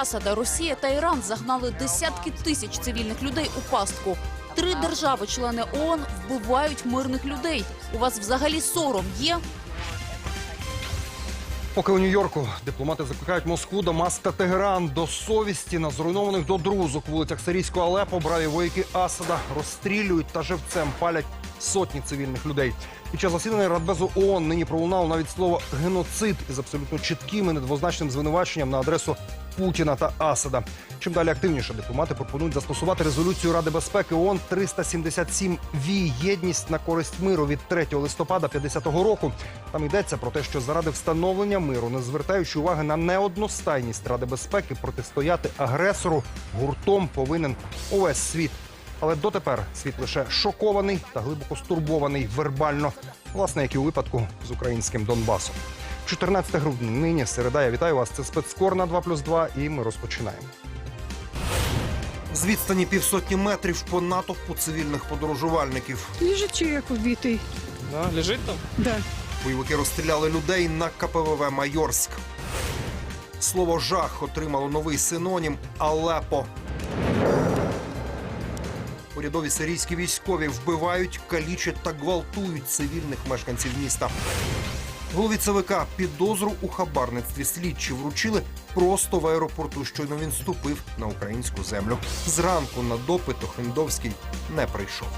Асада, Росія та Іран загнали десятки тисяч цивільних людей у пастку. Три держави-члени ООН вбивають мирних людей. У вас взагалі сором є? Поки у Нью-Йорку дипломати закликають Москву, Дамаск та Тегеран до совісті на зруйнованих до друзок вулицях Сирійського Алепо браві вояки Асада розстрілюють та живцем палять сотні цивільних людей. Під час засідання Радбезу ООН нині пролунало навіть слово геноцид із абсолютно чітким і недвозначним звинуваченням на адресу Путіна та Асада. Чим далі активніше дипломати пропонують застосувати резолюцію Ради безпеки ООН 377 ві єдність на користь миру від 3 листопада 50-го року. Там йдеться про те, що заради встановлення миру, не звертаючи уваги на неодностайність Ради безпеки, протистояти агресору гуртом повинен увесь світ. Але дотепер світ лише шокований та глибоко стурбований вербально, власне, як і у випадку з українським Донбасом. 14 грудня нині середа. Я вітаю вас. Це спецкор на 2+,2 і ми розпочинаємо. З відстані півсотні метрів по натовпу цивільних подорожувальників. Лежит человек убитый. Да, лежить там? Да. Бойовики розстріляли людей на КПВВ Майорськ. Слово жах отримало новий синонім Алепо. Урядові сирійські військові вбивають, калічать та гвалтують цивільних мешканців міста. Голові ЦВК підозру у хабарництві слідчі вручили просто в аеропорту. Щойно він ступив на українську землю. Зранку на допит Охендовський не прийшов.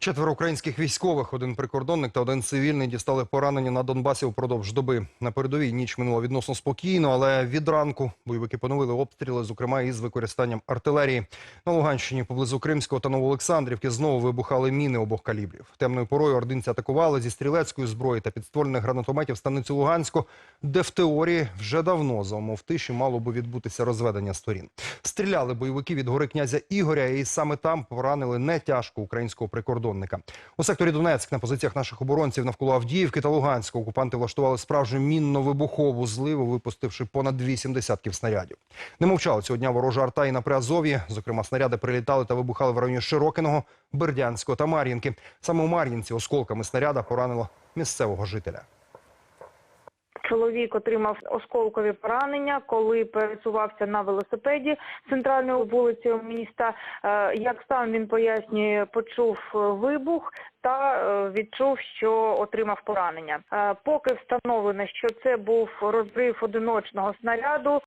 Четверо українських військових, один прикордонник та один цивільний дістали поранення на Донбасі впродовж доби. На передовій ніч минула відносно спокійно, але від ранку бойовики поновили обстріли, зокрема із використанням артилерії. На Луганщині поблизу Кримського та Новоолександрівки знову вибухали міни обох калібрів. Темною порою ординці атакували зі стрілецької зброї та підствольних гранатометів станицю Луганську, де в теорії вже давно за умов тиші мало би відбутися розведення сторін. Стріляли бойовики від гори князя Ігоря, і саме там поранили не тяжко українського прикордонника. У секторі Донецьк на позиціях наших оборонців навколо Авдіївки та Луганська окупанти влаштували справжню мінно-вибухову зливу, випустивши понад вісім десятків снарядів. Не мовчали цього дня ворожа арта і на Приазов'ї. Зокрема, снаряди прилітали та вибухали в районі Широкиного, Бердянського та Мар'їнки. Саме у Мар'їнці осколками снаряда поранило місцевого жителя. Чоловік отримав осколкові поранення, коли пересувався на велосипеді центральною вулицею міста. Е, Як сам він пояснює, почув е, вибух та е, відчув, що отримав поранення. Поки встановлено, що це був розрив одиночного снаряду.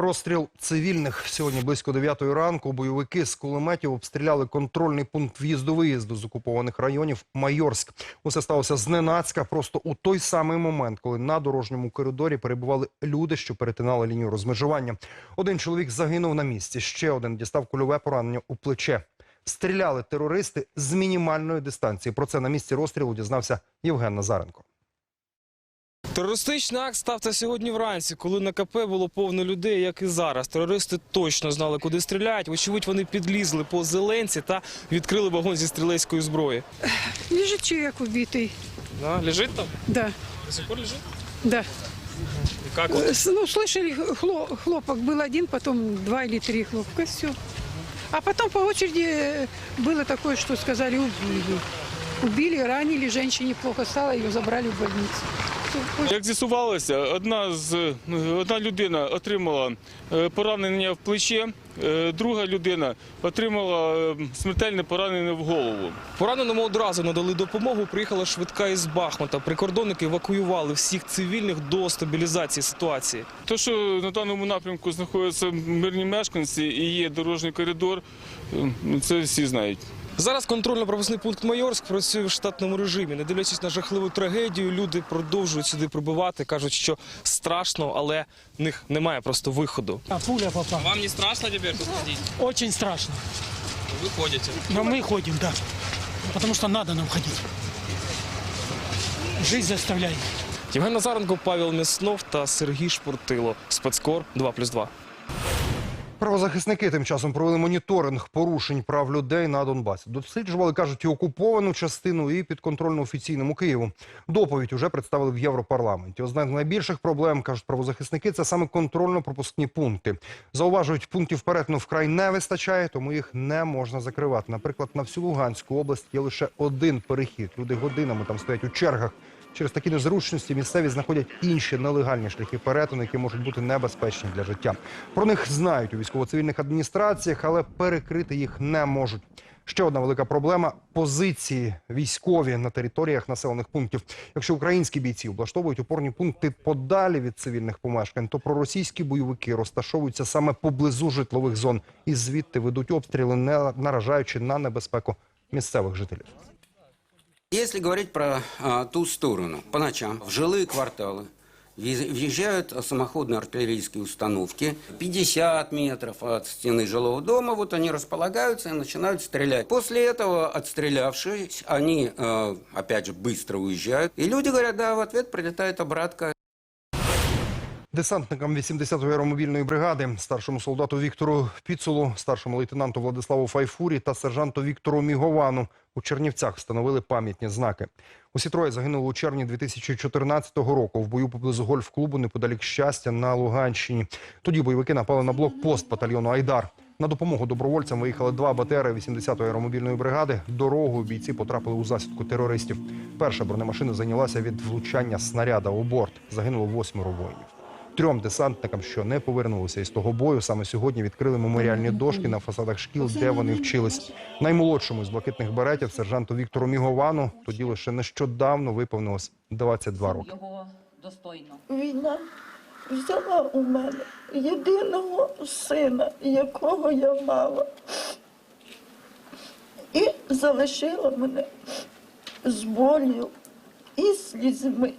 Розстріл цивільних сьогодні близько 9 ранку. Бойовики з кулеметів обстріляли контрольний пункт в'їзду-виїзду з окупованих районів Майорськ. Усе сталося зненацька, просто у той самий момент, коли на дорожньому коридорі перебували люди, що перетинали лінію розмежування. Один чоловік загинув на місці, ще один дістав кульове поранення у плече. Стріляли терористи з мінімальної дистанції. Про це на місці розстрілу дізнався Євген Назаренко. Терористичний акт стався сьогодні вранці, коли на КП було повно людей, як і зараз. Терористи точно знали, куди стріляють. Вочевидь, вони підлізли по зеленці та відкрили вагон зі стрілецької зброї. Лежит человек убитый. Да, лежить там? Да. До сих пор лежить? Да. І як Э, с- Ну, слышали, хло- хлопок был один, потом два или три хлопка, все. А потом по очереди э, было такое, что сказали убили. Убили, ранили, женщине плохо стало, ее забрали в больницу. Як з'ясувалося, одна з одна людина отримала е, поранення в плече, е, друга людина отримала е, смертельне поранення в голову. Пораненому одразу надали допомогу. Приїхала швидка із Бахмута. Прикордонники евакуювали всіх цивільних до стабілізації ситуації. То, що на даному напрямку знаходяться мирні мешканці і є дорожній коридор, е, ну, це всі знають. Зараз контрольно-пропускний пункт Майорськ працює в штатному режимі. Не дивлячись на жахливу трагедію, люди продовжують сюди прибувати. кажуть, що страшно, але в них немає просто виходу. А пуля попала. Вам не страшно тепер тут ходити? Очень страшно. Ви ходите. Но мы ходим, да. Потому что надо нам ходить. Жизнь заставляет. Євген Назаренко, Павел Мяснов та Сергій Шпуртило. Спецкор 2+,2. Правозахисники тим часом провели моніторинг порушень прав людей на Донбасі. Досліджували, кажуть, і окуповану частину, і підконтрольну офіційному Києву. Доповідь уже представили в Європарламенті. Одна з найбільших проблем, кажуть правозахисники, це саме контрольно-пропускні пункти. Зауважують, пунктів перетину вкрай не вистачає, тому їх не можна закривати. Наприклад, на всю Луганську область є лише один перехід. Люди годинами там стоять у чергах. Через такі незручності місцеві знаходять інші нелегальні шляхи перетину, які можуть бути небезпечні для життя. Про них знають у військово-цивільних адміністраціях, але перекрити їх не можуть. Ще одна велика проблема позиції військові на територіях населених пунктів. Якщо українські бійці облаштовують опорні пункти подалі від цивільних помешкань, то проросійські бойовики розташовуються саме поблизу житлових зон і звідти ведуть обстріли, не наражаючи на небезпеку місцевих жителів. Если говорить про а, ту сторону, по ночам в жилые кварталы въез- въезжают самоходные артиллерийские установки. 50 метров от стены жилого дома, вот они располагаются и начинают стрелять. После этого, отстрелявшись, они, э, опять же, быстро уезжают. И люди говорят, да, в ответ прилетает обратка. Десантникам 80-ї аеромобільної бригади, старшому солдату Віктору Піцулу, старшому лейтенанту Владиславу Файфурі та сержанту Віктору Міговану у Чернівцях встановили пам'ятні знаки. Усі троє загинули у червні 2014 року в бою поблизу гольф-клубу неподалік щастя на Луганщині. Тоді бойовики напали на блокпост батальйону Айдар. На допомогу добровольцям виїхали два БТРи 80-ї аеромобільної бригади. Дорогою бійці потрапили у засідку терористів. Перша бронемашина зайнялася від влучання снаряда у борт. Загинуло восьмеро воїнів. Трьом десантникам, що не повернулися із того бою, саме сьогодні відкрили меморіальні дошки на фасадах шкіл, де вони вчились. Наймолодшому з блакитних беретів, сержанту Віктору Міговану, тоді лише нещодавно виповнилось 22 роки. Його достойно. Війна взяла у мене єдиного сина, якого я мала, і залишила мене з болью і слізьми.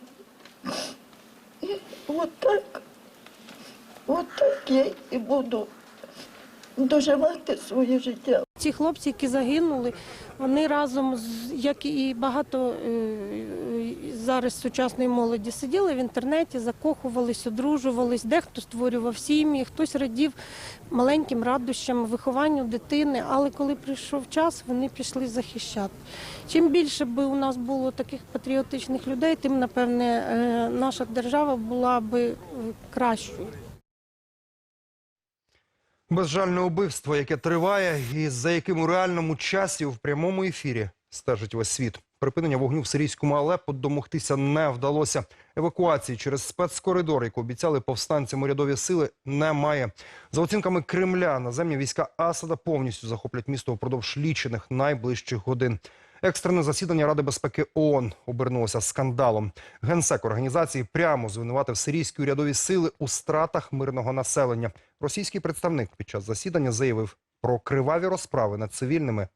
І отак, отак я і буду доживати своє життя. Ці хлопці, які загинули, вони разом як і багато е, зараз сучасної молоді сиділи в інтернеті, закохувались, одружувались, дехто створював сім'ї, хтось радів маленьким радощам, вихованню дитини. Але коли прийшов час, вони пішли захищати. Чим більше би у нас було таких патріотичних людей, тим напевне е, наша держава була би е, кращою. Безжальне убивство, яке триває, і за яким у реальному часі в прямому ефірі стежить весь світ. Припинення вогню в сирійському Алеппо домогтися не вдалося. Евакуації через спецкоридор, яку обіцяли повстанцям урядові сили, немає. За оцінками Кремля, наземні війська Асада повністю захоплять місто впродовж лічених найближчих годин. Екстрене засідання Ради безпеки ООН обернулося скандалом. Генсек організації прямо звинуватив сирійські урядові сили у стратах мирного населення. Російський представник під час засідання заявив про криваві розправи над цивільними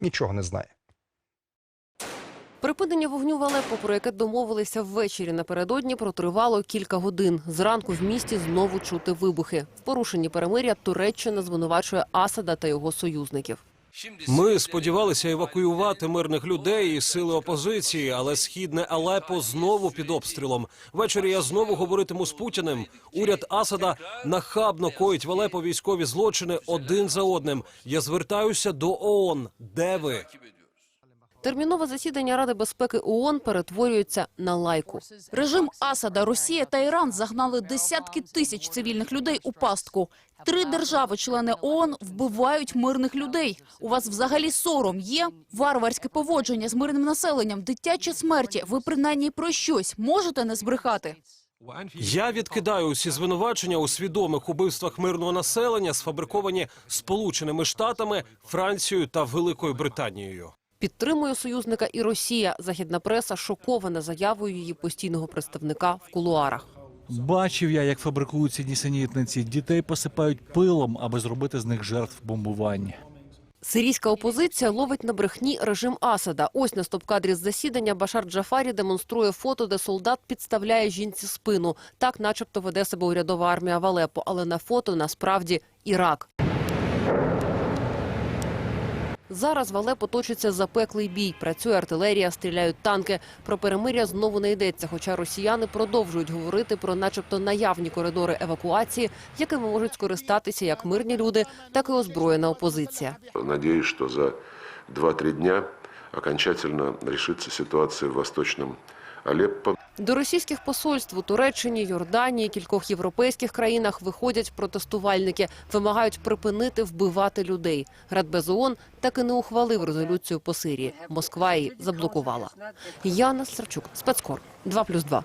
нічого не знає. Припинення вогню в Алеппо, про яке домовилися ввечері напередодні, протривало кілька годин. Зранку в місті знову чути вибухи. В порушенні перемиря Туреччина звинувачує Асада та його союзників. Ми сподівалися евакуювати мирних людей і сили опозиції, але східне Алепо знову під обстрілом. Ввечері я знову говоритиму з Путіним. Уряд Асада нахабно коїть в Алепо військові злочини один за одним. Я звертаюся до ООН. Де ви? Термінове засідання Ради безпеки ООН перетворюється на лайку. Режим Асада, Росія та Іран загнали десятки тисяч цивільних людей у пастку. Три держави-члени ООН вбивають мирних людей. У вас взагалі сором є? Варварське поводження з мирним населенням, дитячі смерті. Ви принаймні про щось можете не збрехати? Я відкидаю усі звинувачення у свідомих убивствах мирного населення, сфабриковані Сполученими Штатами, Францією та Великою Британією. Підтримує союзника і Росія. Західна преса шокована заявою її постійного представника в кулуарах. Бачив я, як фабрикуються нісенітниці. Дітей посипають пилом, аби зробити з них жертв бомбування. Сирійська опозиція ловить на брехні режим Асада. Ось на стоп-кадрі з засідання Башар Джафарі демонструє фото, де солдат підставляє жінці спину. Так, начебто, веде себе урядова армія в Алеппо. Але на фото насправді Ірак. Зараз в Алепо точиться запеклий бій. Працює артилерія, стріляють танки. Про перемиря знову не йдеться, хоча росіяни продовжують говорити про начебто наявні коридори евакуації, якими можуть скористатися як мирні люди, так і озброєна опозиція. Надіюсь, що за 2-3 дня окончательно решится ситуация в Восточном Алеппо. До російських посольств у Туреччині, Йорданії, кількох європейських країнах виходять протестувальники, вимагають припинити вбивати людей. Радбез ООН так і не ухвалив резолюцію по Сирії. Москва її заблокувала. Яна Сарчук, спецкор 2+,2.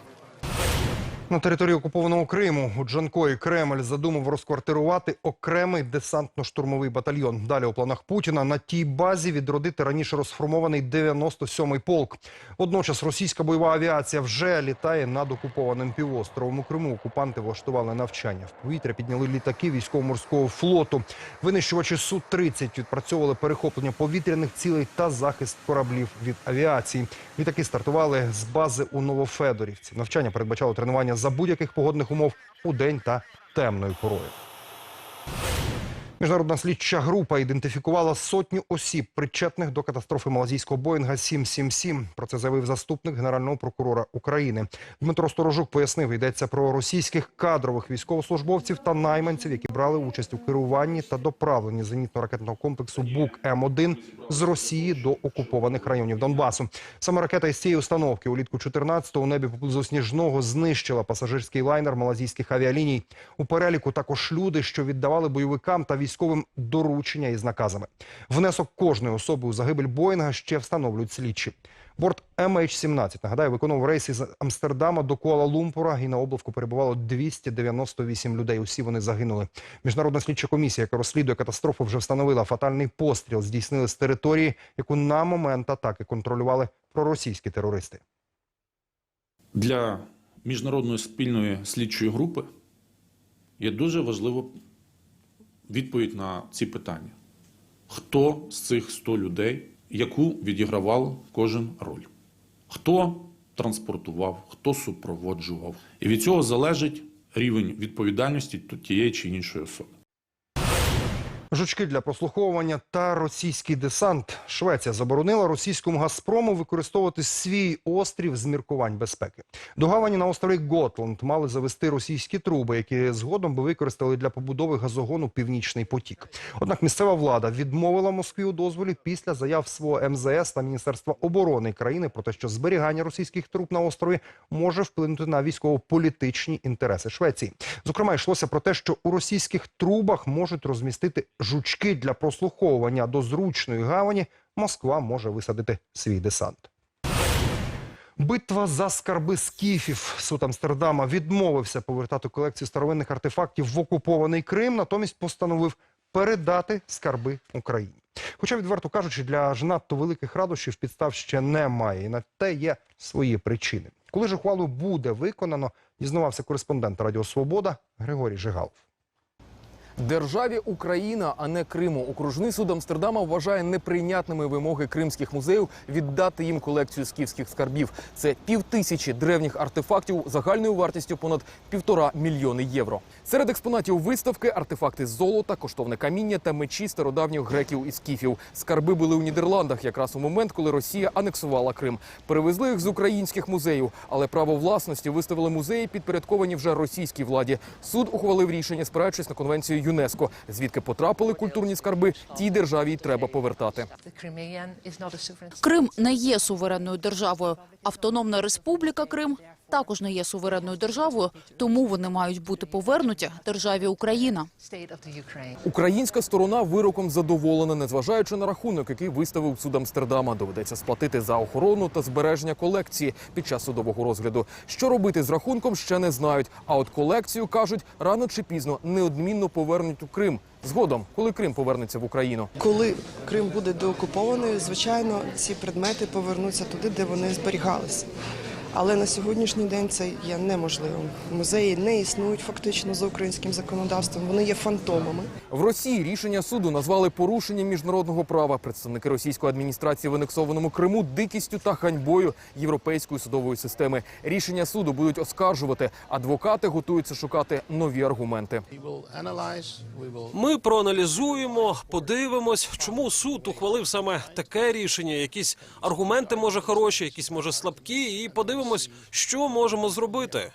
На території окупованого Криму у Джанкої Кремль задумав розквартирувати окремий десантно-штурмовий батальйон. Далі у планах Путіна на тій базі відродити раніше розформований 97-й полк. Водночас російська бойова авіація вже літає над окупованим півостровом. У Криму окупанти влаштували навчання. В повітря підняли літаки військово-морського флоту. Винищувачі Су-30 відпрацьовували перехоплення повітряних цілей та захист кораблів від авіації. Літаки стартували з бази у Новофедорівці. Навчання передбачало тренування за будь-яких погодних умов у день та темною порою. Міжнародна слідча група ідентифікувала сотню осіб, причетних до катастрофи малазійського Боїнга 777. Про це заявив заступник генерального прокурора України. Дмитро Сторожук пояснив, йдеться про російських кадрових військовослужбовців та найманців, які брали участь у керуванні та доправленні зенітно-ракетного комплексу БУК М1 з Росії до окупованих районів Донбасу. Саме ракета із цієї установки улітку 14-го у небі поблизу Сніжного знищила пасажирський лайнер малазійських авіаліній. У переліку також люди, що віддавали бойовикам та військовим доручення із наказами. Внесок кожної особи у загибель Боїнга ще встановлюють слідчі. Борт MH17, нагадаю, виконував рейс із Амстердама до Куала-Лумпура і на облавку перебувало 298 людей. Усі вони загинули. Міжнародна слідча комісія, яка розслідує катастрофу, вже встановила фатальний постріл. Здійснили з території, яку на момент атаки контролювали проросійські терористи. Для міжнародної спільної слідчої групи є дуже важлива відповідь на ці питання. Хто з цих 100 людей, яку відігравав кожен роль? Хто транспортував, хто супроводжував? І від цього залежить рівень відповідальності тієї чи іншої особи. Жучки для прослуховування та російський десант. Швеція заборонила російському Газпрому використовувати свій острів з міркувань безпеки. До гавані на острові Готланд мали завести російські труби, які згодом би використали для побудови газогону Північний потік. Однак місцева влада відмовила Москві у дозволі після заяв свого МЗС та Міністерства оборони країни про те, що зберігання російських труб на острові може вплинути на військово-політичні інтереси Швеції. Зокрема, йшлося про те, що у російських трубах можуть розмістити жучки для прослуховування до зручної гавані. Москва може висадити свій десант. Битва за скарби скіфів. Суд Амстердама відмовився повертати колекцію старовинних артефактів в окупований Крим, натомість постановив передати скарби Україні. Хоча, відверто кажучи, для ж надто великих радощів підстав ще немає, і на те є свої причини. Коли ж ухвалу буде виконано, дізнавався кореспондент Радіо Свобода Григорій Жигалов. Державі Україна, а не Криму, окружний суд Амстердама вважає неприйнятними вимоги кримських музеїв віддати їм колекцію скіфських скарбів. Це півтисячі древніх артефактів загальною вартістю понад півтора мільйони євро. Серед експонатів виставки артефакти золота, коштовне каміння та мечі стародавніх греків і скіфів. Скарби були у Нідерландах якраз у момент, коли Росія анексувала Крим. Перевезли їх з українських музеїв, але право власності виставили музеї, підпорядковані вже російській владі. Суд ухвалив рішення, спираючись на конвенцію ЮНЕСКО, звідки потрапили культурні скарби, тій державі й треба повертати. Крим не є суверенною державою. Автономна республіка Крим також не є суверенною державою, тому вони мають бути повернуті державі Україна. Українська сторона вироком задоволена, незважаючи на рахунок, який виставив суд Амстердама. Доведеться сплатити за охорону та збереження колекції під час судового розгляду. Що робити з рахунком, ще не знають. А от колекцію кажуть рано чи пізно неодмінно повернуть у Крим. Згодом, коли Крим повернеться в Україну. Коли Крим буде деокупований, звичайно, ці предмети повернуться туди, де вони зберігалися. Але на сьогоднішній день це є неможливим. Музеї не існують фактично за українським законодавством. Вони є фантомами. В Росії рішення суду назвали порушенням міжнародного права. Представники російської адміністрації в анексованому Криму дикістю та ганьбою європейської судової системи. Рішення суду будуть оскаржувати. Адвокати готуються шукати нові аргументи. Ми проаналізуємо, подивимось, чому суд ухвалив саме таке рішення. Якісь аргументи може хороші, якісь може слабкі, і подивимось, що можемо зробити.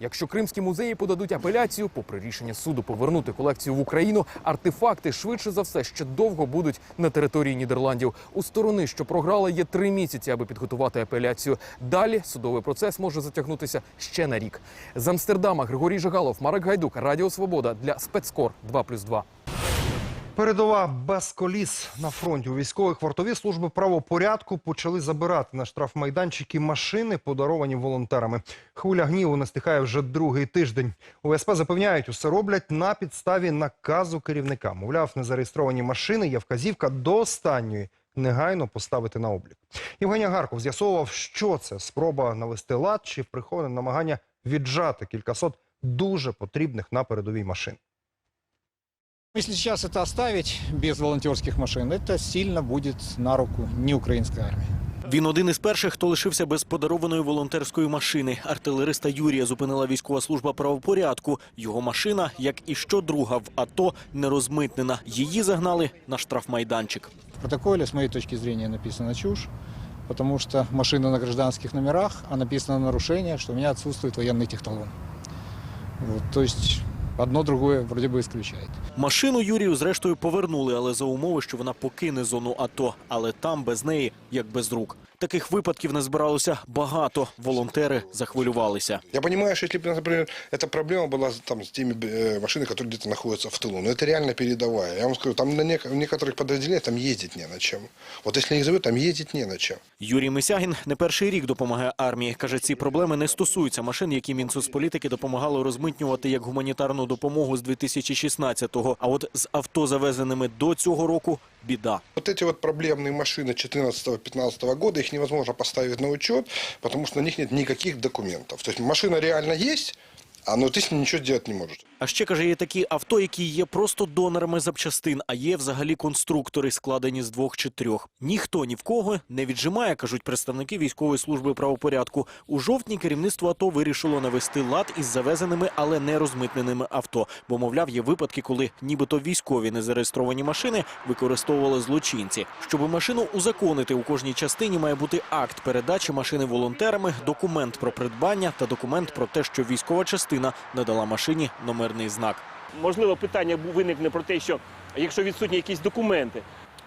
Якщо кримські музеї подадуть апеляцію, попри рішення суду повернути колекцію в Україну, артефакти швидше за все ще довго будуть на території Нідерландів. У сторони, що програла, є три місяці, аби підготувати апеляцію. Далі судовий процес може затягнутися ще на рік. З Амстердама Григорій Жигалов, Марек Гайдук, Радіо Свобода для спецкор 2+,2. Передова без коліс на фронті. У військових вартові служби правопорядку почали забирати на штрафмайданчики машини, подаровані волонтерами. Хвиля гніву не стихає вже другий тиждень. УСП запевняють, усе роблять на підставі наказу керівника. Мовляв, незареєстровані машини є вказівка до останньої негайно поставити на облік. Євгенія Гарков з'ясовував, що це спроба навести лад чи приховане намагання віджати кількасот дуже потрібних на передовій машин. Если сейчас это оставить без волонтерских машин, это сильно будет на руку не украинской армии. Він один із перших, хто лишився без подарованої волонтерської машини. Артилериста Юрія зупинила військова служба правопорядку. Його машина, як і щодруга в АТО, не розмитнена. Її загнали на штрафмайданчик. В протоколе, с моей точки зрения, написана чушь, потому что машина на гражданских номерах, а написано нарушение, что у меня отсутствует военный технолон. Вот, то есть одно другое вроде бы исключает. Машину Юрію зрештою повернули, але за умови, що вона покине зону АТО. Але там без неї, як без рук. Таких випадків назбиралося багато. Волонтери захвилювалися. Я понимаю, что если бы, например, эта проблема была там, с теми э, машинами, которые где-то находятся в тылу, но это реально передовая. Я вам скажу, там на нек- в некоторых подразделениях там ездить не на чем. Вот если их зовут, там ездить не на чем. Юрій Мисягін не перший рік допомагає армії. Каже, ці проблеми не стосуються машин, які Мінсоцполітики допомагало розмитнювати як гуманітарну допомогу з 2016-го. А от з авто, завезеними до цього року, біда. Вот эти вот проблемные машины 14-15 года, их невозможно поставить на учет, потому что на них нет никаких документов. То есть машина реально есть, а с ней ничего сделать не можешь. А ще каже, є такі авто, які є просто донорами запчастин, а є взагалі конструктори, складені з двох чи трьох. Ніхто ні в кого не віджимає, кажуть представники військової служби правопорядку. У жовтні керівництво АТО вирішило навести лад із завезеними, але не розмитненими авто. Бо, мовляв, є випадки, коли нібито військові незареєстровані машини використовували злочинці. Щоб машину узаконити, у кожній частині має бути акт передачі машини волонтерами, документ про придбання та документ про те, що військова частина надала машині номерний знак. можливо, питання виникне про те, що якщо відсутні якісь документи.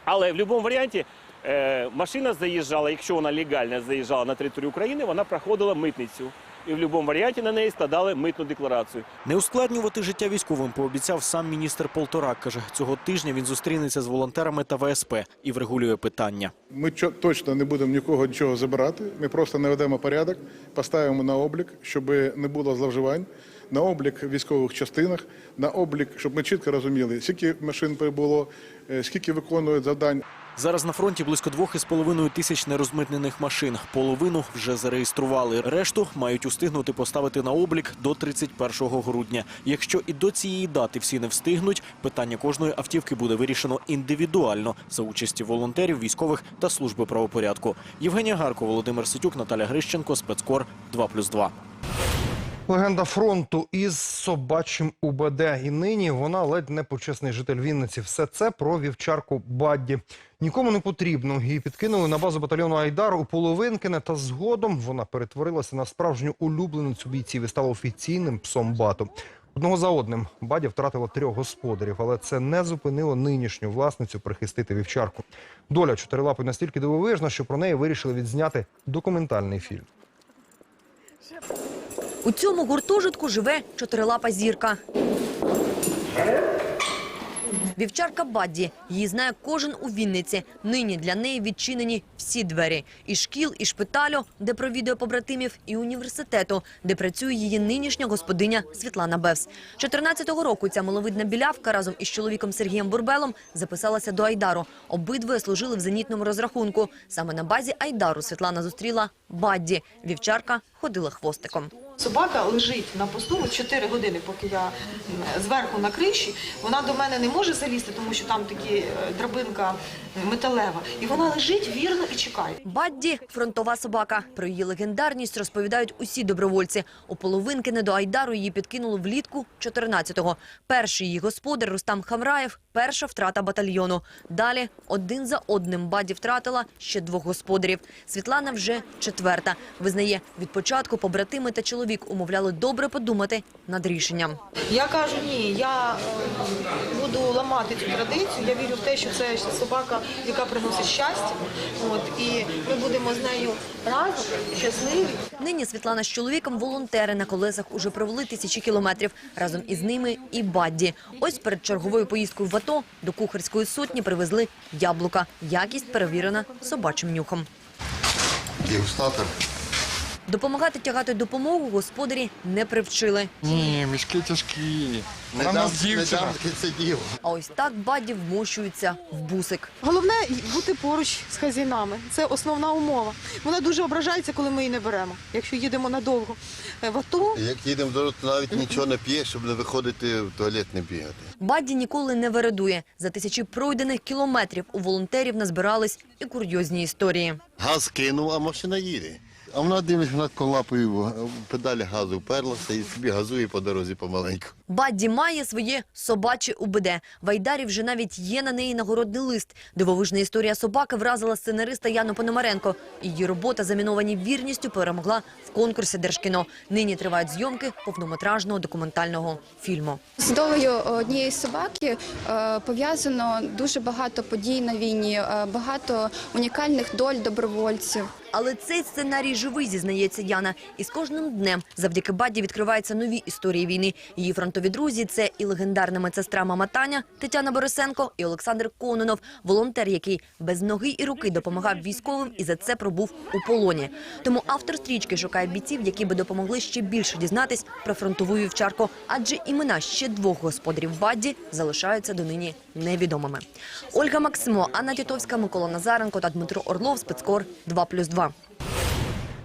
Але в будь-якому варіанті е, машина заїжджала, якщо вона легально заїжджала на територію України, вона проходила митницю. І в будь-якому варіанті на неї складали митну декларацію. Не ускладнювати життя військовим пообіцяв сам міністр Полторак. Каже, цього тижня він зустрінеться з волонтерами та ВСП і врегулює питання. Ми чо- точно не будемо нікого нічого забирати. Ми просто наведемо порядок, поставимо на облік, щоб не було зловживань. На облік військових частинах, на облік, щоб ми чітко розуміли, скільки машин прибуло, е, скільки виконують завдань. Зараз на фронті близько двох із половиною тисяч нерозмитнених машин. Половину вже зареєстрували. Решту мають устигнути поставити на облік до 31 грудня. Якщо і до цієї дати всі не встигнуть, питання кожної автівки буде вирішено індивідуально за участі волонтерів, військових та служби правопорядку. Євгенія Гарко, Володимир Ситюк, Наталя Грищенко, спецкор 2+,2. Легенда фронту із собачим УБД. І нині вона ледь не почесний житель Вінниці. Все це про вівчарку Бадді. Нікому не потрібно. Її підкинули на базу батальйону Айдар у Половинкине, та згодом вона перетворилася на справжню улюбленицю бійців і стала офіційним псом бату. Одного за одним Бадя втратила трьох господарів, але це не зупинило нинішню власницю прихистити вівчарку. Доля чотирилапи настільки дивовижна, що про неї вирішили відзняти документальний фільм. У цьому гуртожитку живе чотирилапа зірка. Вівчарка Бадді. Її знає кожен у Вінниці. Нині для неї відчинені всі двері. І шкіл, і шпиталю, де провідує побратимів, і університету, де працює її нинішня господиня Світлана Бевс. 14-го року ця маловидна білявка разом із чоловіком Сергієм Бурбелом записалася до Айдару. Обидвоє служили в зенітному розрахунку. Саме на базі Айдару Світлана зустріла Бадді. Вівчарка ходила хвостиком. Собака лежить на посту от 4 години, поки я зверху на криші. Вона до мене не може залізти, тому що там такі е, драбинка металева, і вона лежить вірно і чекає. Бадді – фронтова собака. Про її легендарність розповідають усі добровольці. У половинки не до Айдару її підкинули влітку 14-го. Перший її господар Рустам Хамраєв – перша втрата батальйону. Далі один за одним Бадді втратила ще двох господарів. Світлана вже четверта. Визнає, від початку побратими та чоловік умовляли добре подумати над рішенням. Я кажу, ні, я е, буду ламати цю традицію. Я вірю в те, що це собака, яка приносить щастя. От і ми будемо з нею разом щасливі. Нині Світлана з чоловіком волонтери на колесах уже провели тисячі кілометрів. Разом із ними і Бадді. Ось перед черговою поїздкою в АТО до кухарської сотні привезли яблука. Якість перевірена собачим нюхом. Дегустатор. Допомагати тягати допомогу господарі не привчили. Ні, мішки тяжкі. Не дам, не дам це. А ось так Бадді вмощуються в бусик. Головне бути поруч з хазяїнами. Це основна умова. Вона дуже ображається, коли ми її не беремо. Якщо їдемо надовго Е, в АТО, Як їдемо до то навіть нічого не п'є, щоб не виходити в туалет не бігати. Бадді ніколи не вередує. За тисячі пройдених кілометрів у волонтерів назбирались і курйозні історії. Газ кинув, а машина їде. А вона дивиться над колапою, в педалі газу вперлася і собі газує по дорозі помаленьку. Бадді має своє собаче УБД. В Айдарі вже навіть є на неї нагородний лист. Дивовижна історія собаки вразила сценариста Яну Пономаренко. Її робота, заміновані вірністю, перемогла в конкурсі Держкіно. Нині тривають зйомки повнометражного документального фільму. З долею однієї собаки е, пов'язано дуже багато подій на війні, е, багато унікальних доль добровольців. Але цей сценарій живий, зізнається Яна. І з кожним днем завдяки Бадді відкриваються нові історії війни. Її фронтові друзі – це і легендарна медсестра Мама Таня, Тетяна Борисенко і Олександр Кононов, волонтер, який без ноги і руки допомагав військовим і за це пробув у полоні. Тому автор стрічки шукає бійців, які би допомогли ще більше дізнатись про фронтову вівчарку. Адже імена ще двох господарів Бадді залишаються донині невідомими. Ольга Максимо, Анна Тітовська, Микола Назаренко та Дмитро Орлов, спецкор 2+,2.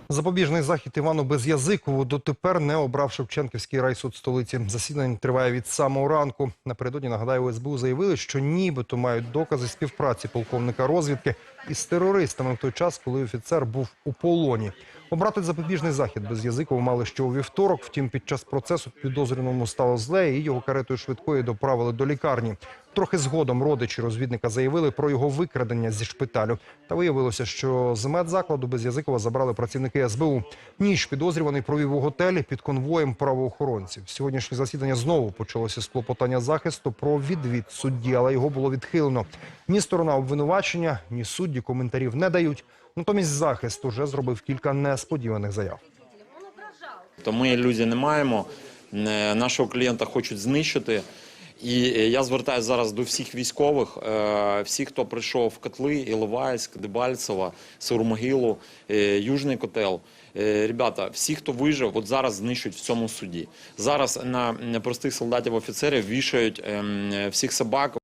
Запобіжний захід Івану Безязикову дотепер не обрав Шевченківський райсуд столиці. Засідання триває від самого ранку. Напередодні, нагадаю, у СБУ заявили, що нібито мають докази співпраці полковника розвідки із терористами в той час, коли офіцер був у полоні. Обрати запобіжний захід Безязикову мали ще у вівторок. Втім, під час процесу підозрюваному стало зле, і його каретою швидкої доправили до лікарні. Трохи згодом родичі розвідника заявили про його викрадення зі шпиталю. Та виявилося, що з медзакладу Безязикова забрали працівники СБУ. Ніч підозрюваний провів у готелі під конвоєм правоохоронців. Сьогоднішнє засідання знову почалося з клопотання захисту про відвід судді, але його було відхилено. Ні сторона обвинувачення, ні судді коментарів не дають. Натомість захист уже зробив кілька несподіваних заяв. То ми ілюзій не маємо. Е, Нашого клієнта хочуть знищити. І е, я звертаюся зараз до всіх військових, е, всіх, хто прийшов в котли, Іловайськ, Дебальцево, Сирумогилу, е, Южний котел. Ребята, всі, хто вижив, от зараз знищують в цьому суді. Зараз на простих солдатів офіцерів вішають ем, всіх собак.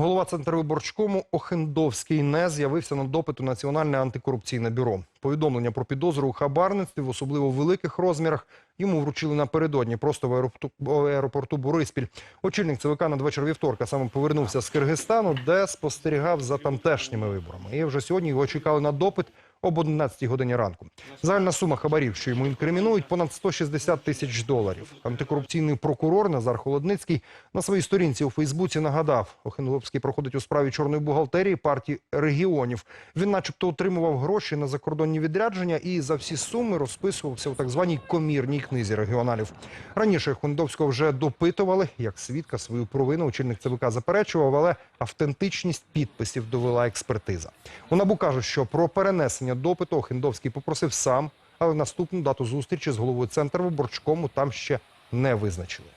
Голова Центрвиборчкому Охендовський не з'явився на допиту Національне антикорупційне бюро. Повідомлення про підозру у хабарництві в особливо великих розмірах йому вручили напередодні просто в аеропорту, в аеропорту Бориспіль. Очільник ЦВК надвечір вівторка саме повернувся з Киргизстану, де спостерігав за тамтешніми виборами. І вже сьогодні його чекали на допит об 11 годині ранку. Загальна сума хабарів, що йому інкримінують, понад 160 тисяч доларів. Антикорупційний прокурор Назар Холодницький на своїй сторінці у Фейсбуці нагадав, Охендовський проходить у справі чорної бухгалтерії партії регіонів. Він, начебто, отримував гроші на закордонні відрядження і за всі суми розписувався у так званій комірній книзі регіоналів. Раніше Охендовського вже допитували як свідка свою провину. Очільник ЦВК заперечував, але автентичність підписів довела експертиза. У НАБУ кажуть, що про перенесення допиту Охендовський попросив сам, але наступну дату зустрічі з головою центру виборчкому там ще не визначили.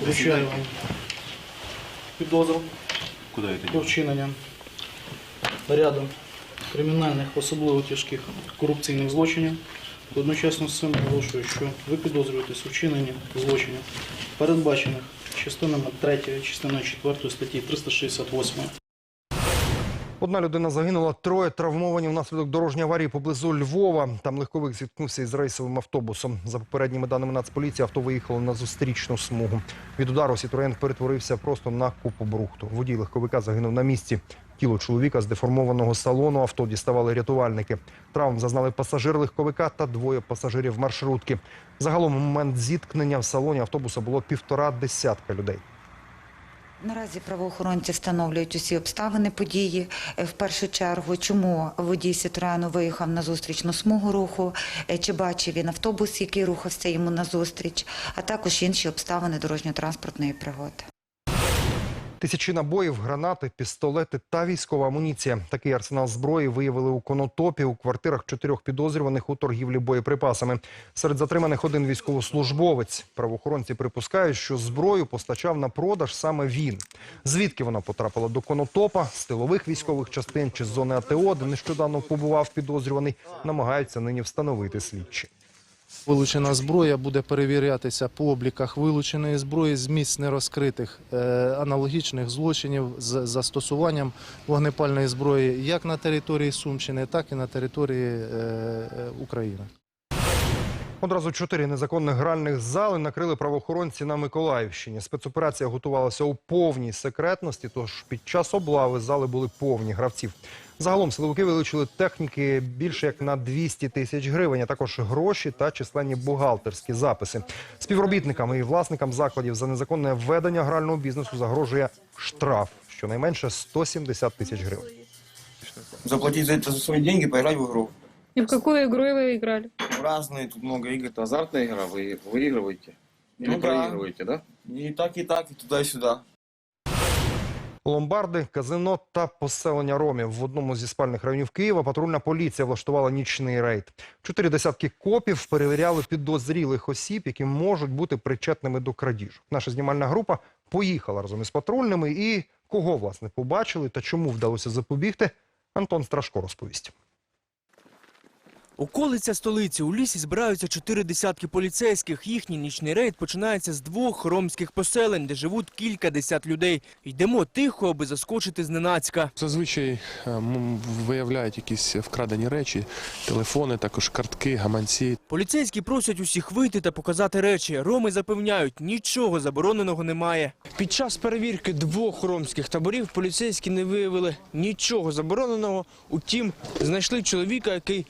Вручаю вам підозру Куди про вчинення ряду кримінальних, особливо тяжких корупційних злочинів. Одночасно з цим наголошую, що ви підозрюєтесь у вчиненні злочинів, передбачених частинами 3, частиною 4 статті 368 Одна людина загинула, троє травмовані внаслідок дорожньої аварії поблизу Львова. Там легковик зіткнувся із рейсовим автобусом. За попередніми даними Нацполіції, авто виїхало на зустрічну смугу. Від удару Сітроєн перетворився просто на купу брухту. Водій легковика загинув на місці. Тіло чоловіка з деформованого салону авто діставали рятувальники. Травм зазнали пасажир легковика та двоє пасажирів маршрутки. Загалом у момент зіткнення в салоні автобуса було півтора десятка людей. Наразі правоохоронці встановлюють усі обставини події. Е, В першу чергу, чому водій Сітроену виїхав на зустрічну смугу руху, е, чи бачив він автобус, який рухався йому назустріч, а також інші обставини дорожньо-транспортної пригоди. Тисячі набоїв, гранати, пістолети та військова амуніція. Такий арсенал зброї виявили у Конотопі у квартирах чотирьох підозрюваних у торгівлі боєприпасами. Серед затриманих один військовослужбовець. Правоохоронці припускають, що зброю постачав на продаж саме він. Звідки вона потрапила до Конотопа, з тилових військових частин чи з зони АТО, де нещодавно побував підозрюваний, намагаються нині встановити слідчі. Вилучена зброя буде перевірятися по обліках вилученої зброї з місць нерозкритих е, аналогічних злочинів з застосуванням вогнепальної зброї як на території Сумщини, так і на території е, е, України. Одразу чотири незаконних гральних зали накрили правоохоронці на Миколаївщині. Спецоперація готувалася у повній секретності, тож під час облави зали були повні гравців. Загалом силовики вилучили техніки більше як на 200 тисяч гривень, а також гроші та численні бухгалтерські записи. Співробітникам і власникам закладів за незаконне введення грального бізнесу загрожує штраф щонайменше 170 тисяч гривень. Заплатить за это за свои деньги, поиграть в игру. И в какую игру вы играли? Разные, тут много игр. Это азартная игра, вы выигрываете. Или Ну да. проигрываете, да? И так, и так, и туда, и сюда. Ломбарди, казино та поселення ромів в одному зі спальних районів Києва патрульна поліція влаштувала нічний рейд. Чотири десятки копів перевіряли підозрілих осіб, які можуть бути причетними до крадіжок. Наша знімальна група поїхала разом із патрульними і кого власне побачили та чому вдалося запобігти. Антон Страшко розповість. Околиця столиці. У лісі збираються чотири десятки поліцейських. Їхній нічний рейд починається з двох ромських поселень, де живуть кілька десят людей. Йдемо тихо, аби заскочити зненацька. Зазвичай е, виявляють якісь вкрадені речі, телефони, також картки, гаманці. Поліцейські просять усіх вийти та показати речі. Роми запевняють, нічого забороненого немає. Під час перевірки двох ромських таборів поліцейські не виявили нічого забороненого. Утім, знайшли чоловіка, який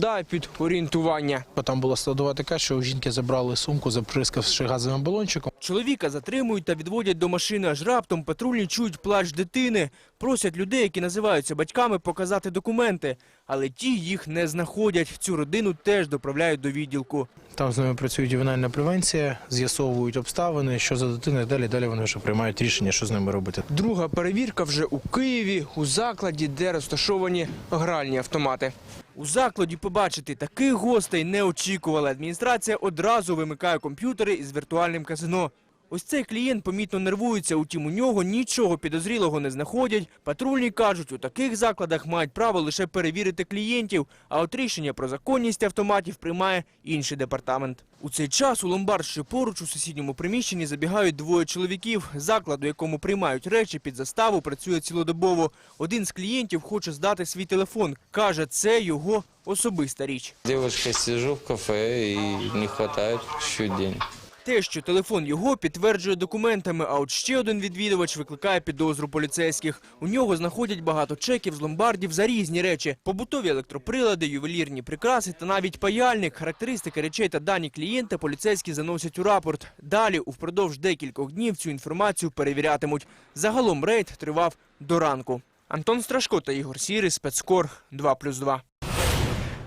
підпадає під орієнтування. Там була складова така, що у жінки забрали сумку, заприскавши газовим балончиком. Чоловіка затримують та відводять до машини, аж раптом патрульні чують плач дитини. Просять людей, які називаються батьками, показати документи. Але ті їх не знаходять. Цю родину теж доправляють до відділку. Там з ними працює ювенальна превенція, з'ясовують обставини, що за дитиною. Далі далі вони вже приймають рішення, що з ними робити. Друга перевірка вже у Києві, у закладі, де розташовані гральні автомати. У закладі побачити таких гостей не очікували. Адміністрація одразу вимикає комп'ютери із віртуальним казино. Ось цей клієнт помітно нервується, утім у нього нічого підозрілого не знаходять. Патрульні кажуть, у таких закладах мають право лише перевірити клієнтів, а от рішення про законність автоматів приймає інший департамент. У цей час у ломбард, що поруч у сусідньому приміщенні забігають двоє чоловіків. Заклад, у якому приймають речі під заставу, працює цілодобово. Один з клієнтів хоче здати свій телефон. Каже, це його особиста річ. Девушка, сижу в кафе и не чуть денег. Те, що телефон його підтверджує документами, а от ще один відвідувач викликає підозру поліцейських. У нього знаходять багато чеків з ломбардів за різні речі: побутові електроприлади, ювелірні прикраси та навіть паяльник. Характеристики речей та дані клієнта поліцейські заносять у рапорт. Далі, упродовж декількох днів, цю інформацію перевірятимуть. Загалом рейд тривав до ранку. Антон Страшко та Ігор Сірий, спецкор 2+,2.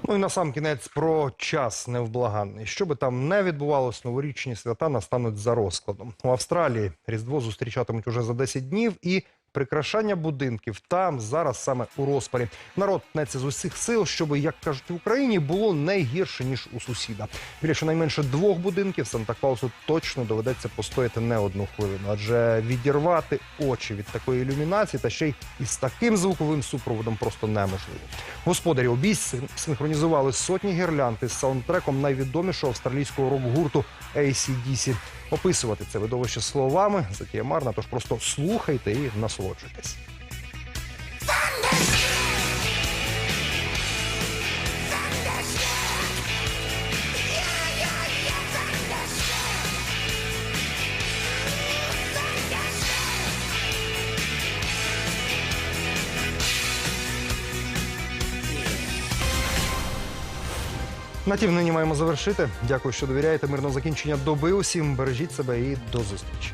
Ну і на сам кінець про час невблаганний. Що би там не відбувалось, новорічні свята настануть за розкладом. У Австралії Різдво зустрічатимуть уже за 10 днів і прикрашання будинків там зараз саме у розпалі. Народ пнеться з усіх сил, щоб, як кажуть в Україні, було не гірше ніж у сусіда. Біля щонайменше двох будинків Санта-Клаусу точно доведеться постояти не одну хвилину, адже відірвати очі від такої ілюмінації та ще й із таким звуковим супроводом просто неможливо. Господарі обійсть синхронізували сотні гірлянд із саундтреком найвідомішого австралійського рок-гурту AC/DC. Описувати це видовище словами затіє марно, тож просто слухайте і насолоджуйтесь. На тім нині маємо завершити. Дякую, що довіряєте. Мирного закінчення доби усім. Бережіть себе і до зустрічі.